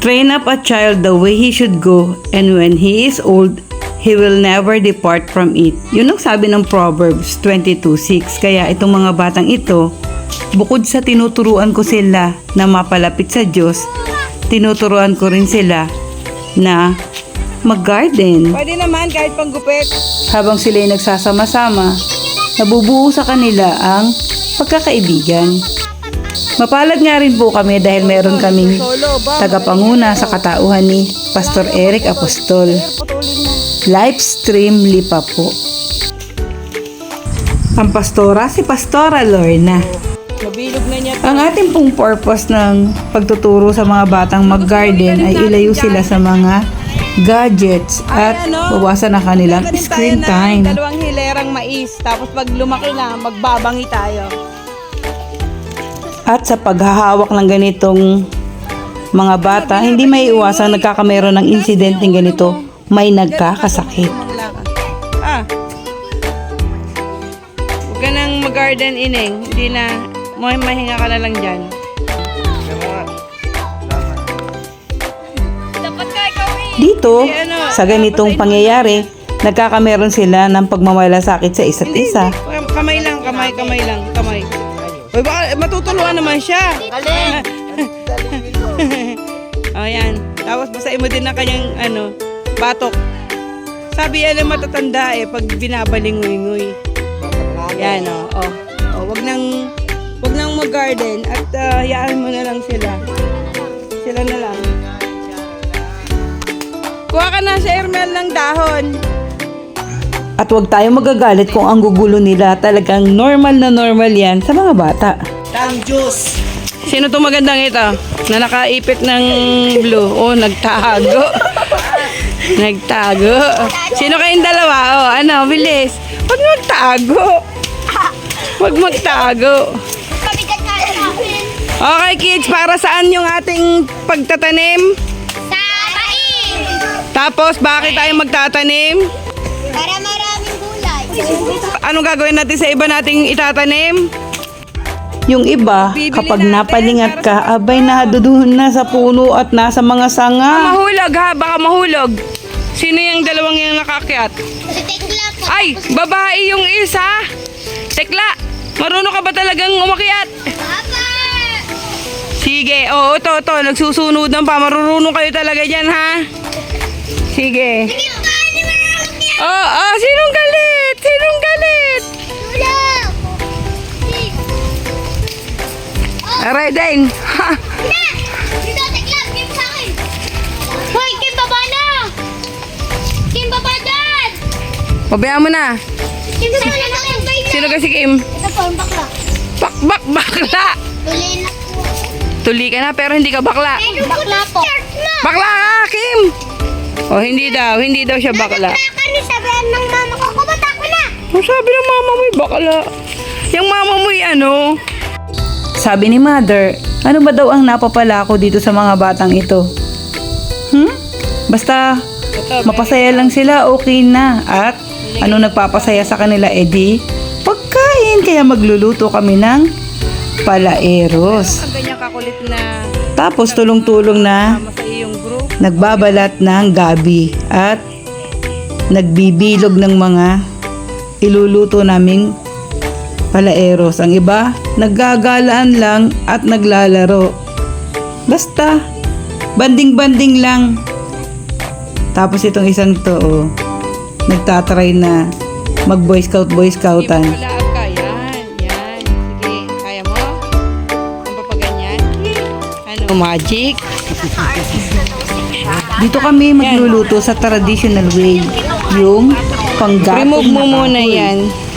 Train up a child the way he should go, and when he is old, he will never depart from it. Yun ang sabi ng Proverbs 22.6. Kaya itong mga batang ito, bukod sa tinuturuan ko sila na mapalapit sa Diyos, tinuturuan ko rin sila na mag-garden. Pwede naman kahit panggupit. Habang sila'y nagsasama-sama, nabubuo sa kanila ang pagkakaibigan. Mapalad nga rin po kami dahil meron kaming tagapanguna sa katauhan ni Pastor Eric Apostol. Livestream lipa po. Ang pastora si Pastora Lorna. Ang ating pong purpose ng pagtuturo sa mga batang mag-garden ay ilayo sila sa mga gadgets at bawasan na kanilang screen time. dalawang hilerang mais. Tapos pag lumaki na, magbabangi tayo. At sa paghahawak ng ganitong mga bata, hindi may iwasang nagkakameron ng insidenteng ganito, may nagkakasakit. Ah. Huwag ka nang mag-garden ineng. Hindi na, may mahinga ka na lang dyan. Dito, sa ganitong pangyayari, nagkakameron sila ng pagmamalasakit sa isa't isa. Kam- Kamay lang, kamay, kamay lang, kamay. Uy, baka matutuluan naman siya. oh, yan. Tapos basahin mo din ang kanyang, ano, batok. Sabi yan ng matatanda eh, pag binabalingoy-ngoy. Yan, oh. oh. oh wag nang, wag nang mag-garden at ah, hayaan mo na lang sila. Sila na lang. Kuha ka na sa Ermel ng dahon. At huwag tayo magagalit kung ang gugulo nila talagang normal na normal yan sa mga bata. Sino to magandang ito? Na nakaipit ng blue. Oh, nagtago. nagtago. Sino kayong dalawa? Oh, ano, bilis. Huwag magtago. Huwag magtago. Pabigat ka namin. Okay, kids, para saan yung ating pagtatanim? Sa pain. Tapos, bakit tayo magtatanim? Para gulay. Anong gagawin natin sa iba nating itatanim? Yung iba, Bibili kapag natin napalingat ka, abay naduduhon na sa puno at nasa mga sanga. Mahulog ha, baka mahulog. Sino yung dalawang yung nakakyat? Si Tekla po. Ay, babae yung isa. Tekla, marunong ka ba talagang umakyat? Papa! Sige, oo, to, to, nagsusunodan pa. Marunong kayo talaga dyan, ha? Sige. Sige pa, ni marami yan. Oo, oh, sinong galit? Aray din. Ha? Na! Dito, Tekla, game sa akin. Hoy, Kim, baba na! Kim, baba dyan! Pabayaan mo na. Kim, na natin. Sino kasi Kim? Ito po, ang bakla. Bak, bak, bakla. Tuloy na po. Tuli ka na pero hindi ka bakla. Bakla po. na! Bakla ka, Kim. Oh, hindi daw. Hindi daw siya bakla. Bakla ni sabihan ng mama ko, kumata ko na! Ang sabi ng mama mo, bakla. Yung mama mo, ano? Sabi ni mother, ano ba daw ang napapala ko dito sa mga batang ito? Hmm? Basta mapasaya lang sila, okay na. At ano nagpapasaya sa kanila, edi? Pagkain, kaya magluluto kami ng palaeros. Ang ganyan kakulit na Tapos tulong-tulong na nagbabalat ng gabi at nagbibilog ng mga iluluto naming palaeros. Ang iba, naggagalaan lang at naglalaro. Basta, banding-banding lang. Tapos itong isang to, oh, nagtatry na mag-boy scout, boy scoutan. Kaya mo? Ano? Magic? Dito kami magluluto sa traditional way. Yung panggatong Remove mo na muna yan.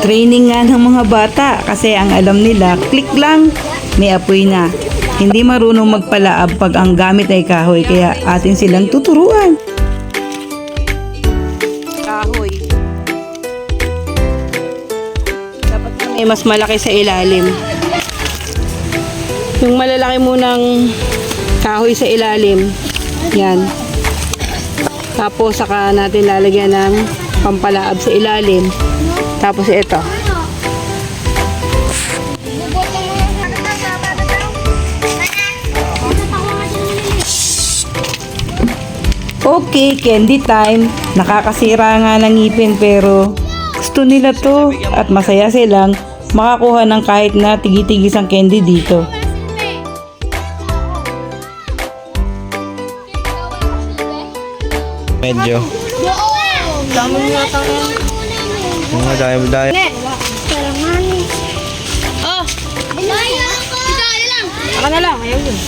Training nga ng mga bata kasi ang alam nila, click lang, may apoy na. Hindi marunong magpalaab pag ang gamit ay kahoy kaya atin silang tuturuan. Kahoy. Dapat may mas malaki sa ilalim. Yung malalaki munang kahoy sa ilalim. Yan. Tapos saka natin lalagyan ng pampalaab sa ilalim. Tapos ito. Okay, candy time. Nakakasira nga ng ngipin pero gusto nila to at masaya silang makakuha ng kahit na tigi-tigis ang candy dito. Medyo. Dami nga tayo. Mga dahil dahil. Kailangan. Oh. Ayaw ako. Ito, ano lang. Ako na lang, ayaw yun.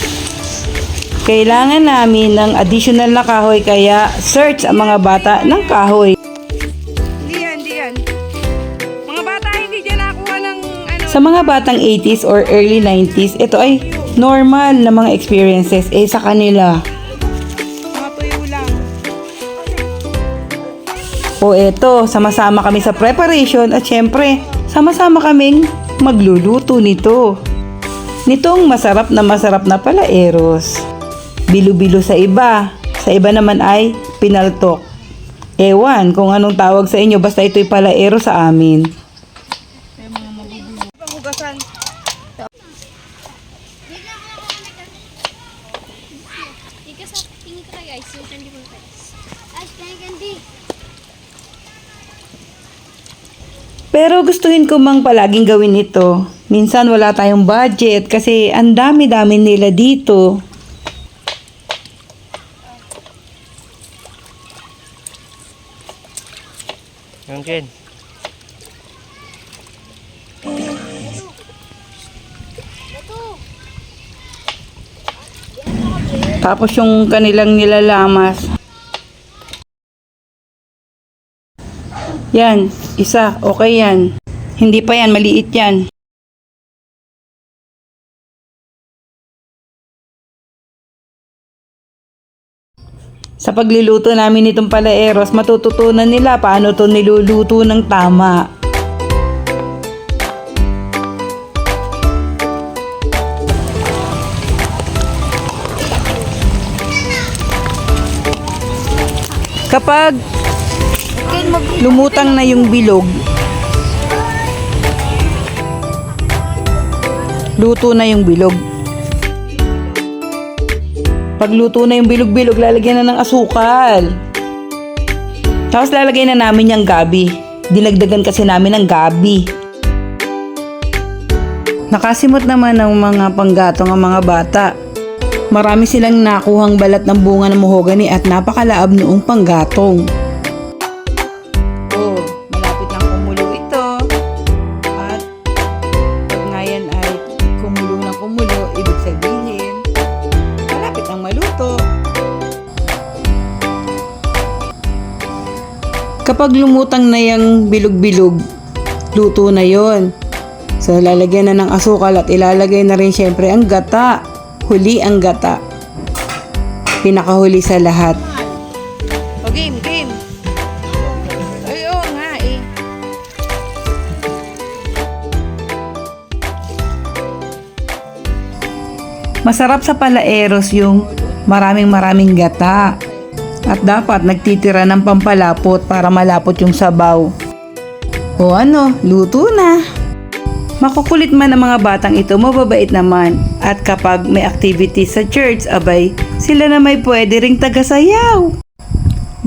Kailangan namin ng additional na kahoy kaya search ang mga bata ng kahoy. Hindi yan, hindi yan. Mga bata, hindi dyan nakuha ng ano. Sa mga batang 80s or early 90s, ito ay normal na mga experiences eh sa kanila. O eto, sama-sama kami sa preparation at syempre, sama-sama kaming magluluto nito. Nitong masarap na masarap na pala eros. Bilo-bilo sa iba, sa iba naman ay pinaltok. Ewan kung anong tawag sa inyo basta ito'y pala eros sa amin. Panghugasan. Ika sa tingin ka guys. Yung candy mo guys. Ay, candy candy. Pero gustuhin ko mang palaging gawin ito. Minsan wala tayong budget kasi ang dami-dami nila dito. Yung Ken. Tapos yung kanilang nilalamas. Yan, isa, okay yan. Hindi pa yan, maliit yan. Sa pagluluto namin nitong palaeros, matututunan nila paano to niluluto ng tama. Kapag lumutang na yung bilog, luto na yung bilog. Pag luto na yung bilog-bilog, lalagyan na ng asukal. Tapos lalagay na namin yung gabi. Dinagdagan kasi namin ng gabi. Nakasimot naman ng mga panggatong ang mga bata. Marami silang nakuhang balat ng bunga ng mahogany at napakalaab noong panggatong. Kapag lumutang na yung bilog-bilog, luto na yon. So, lalagyan na ng asukal at ilalagay na rin syempre ang gata. Huli ang gata. Pinakahuli sa lahat. O, game, game. Ay, oo nga eh. Masarap sa palaeros yung maraming maraming gata. At dapat nagtitira ng pampalapot para malapot yung sabaw. O ano, luto na. Makukulit man ang mga batang ito, mababait naman. At kapag may activity sa church, abay, sila na may pwede ring tagasayaw.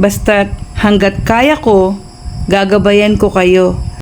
Basta't hanggat kaya ko, gagabayan ko kayo.